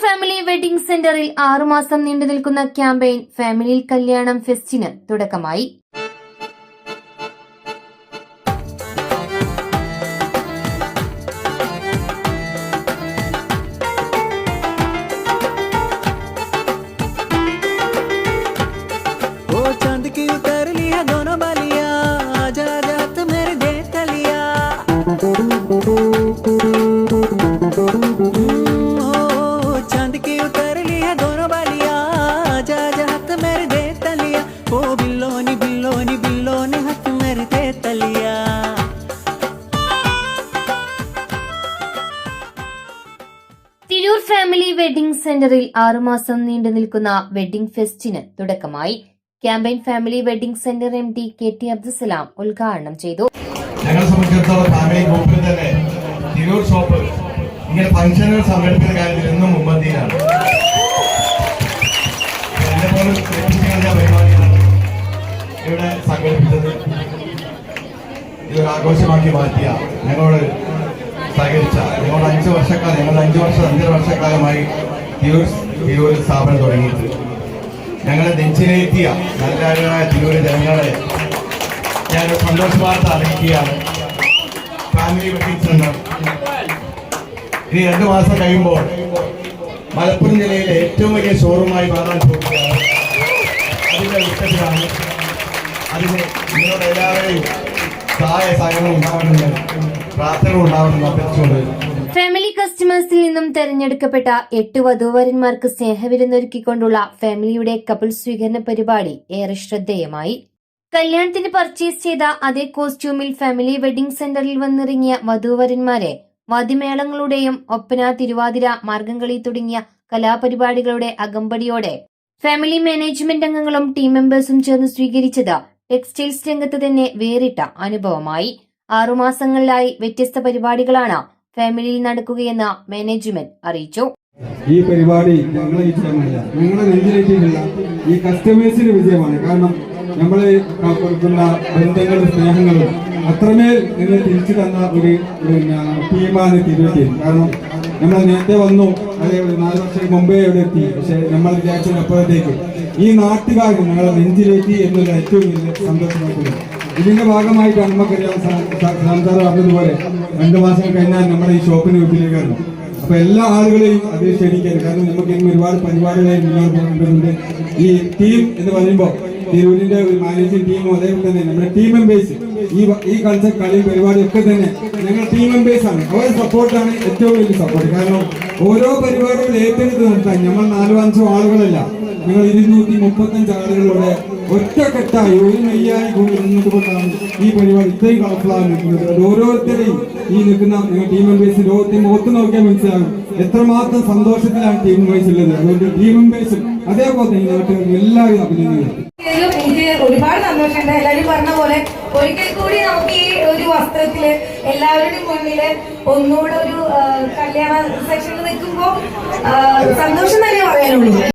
Family wedding സെന്ററിൽ ആറുമാസം നീണ്ടു നിൽക്കുന്ന ക്യാമ്പയിൻ ഫാമിലി കല്യാണം ഫെസ്റ്റിന് തുടക്കമായി Thank you. വെഡിംഗ് സെന്ററിൽ ആറുമാസം നീണ്ടു നിൽക്കുന്ന വെഡിംഗ് ഫെസ്റ്റിന് തുടക്കമായി. Campaign family wedding centre M D K T Abdussalam ഉദ്ഘാടനം ചെയ്തു. ഞങ്ങളെ സംബന്ധിച്ചിടത്തോളം ഫാമിലി ഗ്രൂപ്പിൽ തന്നെ തിരൂർ ഷോപ്പ് ഇങ്ങനെ ഫംഗ്ഷനുകൾ സംഘടിപ്പിക്കുന്ന കാര്യത്തിൽ എന്നും മുമ്പന്തിയിലാണ് ഇവിടെ സംഘടിപ്പിച്ചത്. ഇതൊരു ആഘോഷമാക്കി മാറ്റിയ ഞങ്ങളോട് സഹകരിച്ച ഞങ്ങളുടെ വർഷക്കാലം ഞങ്ങൾ അഞ്ച് വർഷം അഞ്ചര വർഷക്കാലമായി തിരൂർ തിരൂർ സ്ഥാപനം തുടങ്ങിയിട്ട്. ഞങ്ങളെ നെഞ്ചിലേറ്റിയ നല്ലവരായ തിരൂർ ജനങ്ങളെ ഞാൻ സന്തോഷ വാർത്ത അറിയിക്കുകയാണ്. ഫാമിലി വെഡിങ് സെന്റർ ഇനി രണ്ടു മാസം കഴിയുമ്പോൾ മലപ്പുറം ജില്ലയിലെ ഏറ്റവും വലിയ ഷോറൂമായി മാറാൻ പോകുകയാണ്. അതിന്റെ ഉത്തരത്തിലാണ് അതിന് നിങ്ങളുടെ എല്ലാവരെയും സഹായ സഹകരണം ഉണ്ടാവണമെന്ന് പ്രാർത്ഥന ഉണ്ടാവണമെന്ന് അഭ്യർത്ഥിച്ചുകൊണ്ട് ഫാമിലി കസ്റ്റമേഴ്സിൽ നിന്നും തെരഞ്ഞെടുക്കപ്പെട്ട എട്ട് വധൂവരന്മാർക്ക് സ്നേഹവിരുന്നൊരുക്കിക്കൊണ്ടുള്ള ഫാമിലിയുടെ കപ്പിൾ സ്വീകരണ പരിപാടി ഏറെ ശ്രദ്ധേയമായി. കല്യാണത്തിന് പർച്ചേസ് ചെയ്ത അതേ കോസ്റ്റ്യൂമിൽ ഫാമിലി വെഡിംഗ് സെന്ററിൽ വന്നിറങ്ങിയ വധൂവരന്മാരെ വതിമേളങ്ങളുടെയും ഒപ്പന തിരുവാതിര മാർഗംകളി തുടങ്ങിയ കലാപരിപാടികളുടെ അകമ്പടിയോടെ ഫാമിലി മാനേജ്മെന്റ് അംഗങ്ങളും ടീം മെമ്പേഴ്സും ചേർന്ന് സ്വീകരിച്ചത് ടെക്സ്റ്റൈൽസ് രംഗത്ത് തന്നെ വേറിട്ട അനുഭവമായി. ആറുമാസങ്ങളിലായി വ്യത്യസ്ത പരിപാടികളാണ് ഫാമിലിയിൽ നടക്കുകയെന്ന് മാനേജ്മെന്റ് അറിയിച്ചു. ഈ പരിപാടി ഞങ്ങളെ വിജയമല്ല ഞങ്ങളെ നെഞ്ചിലേറ്റിട്ടുള്ള ഈ കസ്റ്റമേഴ്സിന്റെ വിജയമാണ്. കാരണം നമ്മൾ കൊടുക്കുന്ന ബന്ധങ്ങളും സ്നേഹങ്ങളും അത്രമേൽ നിങ്ങൾ തിരിച്ചു തന്ന ഒരു പിന്നെ ടീമാണ് കാരണം നമ്മൾ നേരത്തെ വന്നു അതെ നാല് വർഷം മുമ്പേ ഇവിടെ എത്തി. പക്ഷെ നമ്മൾ വിചാരിച്ചതിന് ഈ നാട്ടുകാർ ഞങ്ങളെ നെഞ്ചിലേറ്റി എന്നുള്ള ഏറ്റവും വലിയ സന്തോഷമായിട്ടുണ്ട്. ഇതിന്റെ ഭാഗമായിട്ടാണ് നമുക്കറിയാം സംസാരം പറഞ്ഞതുപോലെ രണ്ടു മാസം കഴിഞ്ഞാൽ നമ്മുടെ ഈ ഷോപ്പിന് വീട്ടിലേക്കാണ്. അപ്പൊ എല്ലാ ആളുകളെയും അത് ക്ഷണിക്കാൻ കാരണം നമുക്ക് ഇന്ന് ഒരുപാട് പരിപാടികളായി മുന്നോട്ട് പോകേണ്ടതുണ്ട് ഈ ടീം എന്ന് പറയുമ്പോൾ തിരൂരിന്റെ ഒരു മാനേജിംഗ് ടീമും അതേപോലെ തന്നെ നമ്മുടെ ടീം മെമ്പേഴ്സ് ഈ ഈ കളിച്ച കളിയും പരിപാടിയും ഒക്കെ തന്നെ ഞങ്ങൾ ടീം മെമ്പേഴ്സ് ആണ്. അവരുടെ സപ്പോർട്ടാണ് ഏറ്റവും വലിയ സപ്പോർട്ട് കാരണം ഓരോ പരിപാടികൾ ഏറ്റെടുത്ത് നടത്താൻ നമ്മൾ നാലോ അഞ്ചോ ആളുകളല്ല. ഞങ്ങൾ ഇരുന്നൂറ്റി മുപ്പത്തഞ്ച് ആളുകളോടെ ഒറ്റക്കെട്ടായി ഒരു നെയ്യായി കൂടി നിന്നതുകൊണ്ടാണ് കൊണ്ടാണ് ഈ പരിപാടി ഇത്രയും കളർഫുള്ളായി നിൽക്കുന്നത് ഓരോരുത്തരെയും ഈ നിൽക്കുന്ന ടീം മെമ്പേഴ്സ് ലോകത്തെ മുഖത്ത് നോക്കിയാൽ മനസ്സിലാകും എത്രമാത്രം സന്തോഷത്തിലാണ് ടീം മെമ്പേഴ്സ് ഉള്ളത്. അതുകൊണ്ട് ടീം മെമ്പേഴ്സും അതേപോലെ തന്നെ നാട്ടുകാർ എല്ലാവരും ഇതിലും എനിക്ക് ഒരുപാട് സന്തോഷമുണ്ട്. എല്ലാവരും പറഞ്ഞ പോലെ ഒരിക്കൽ കൂടി നമുക്ക് ഈ ഒരു വസ്ത്രത്തിൽ എല്ലാവരുടെയും മുന്നിൽ ഒന്നുകൂടെ ഒരു കല്യാണ സെക്ഷനിൽ നിൽക്കുമ്പോൾ സന്തോഷം തന്നെ പറയാനുള്ളൂ.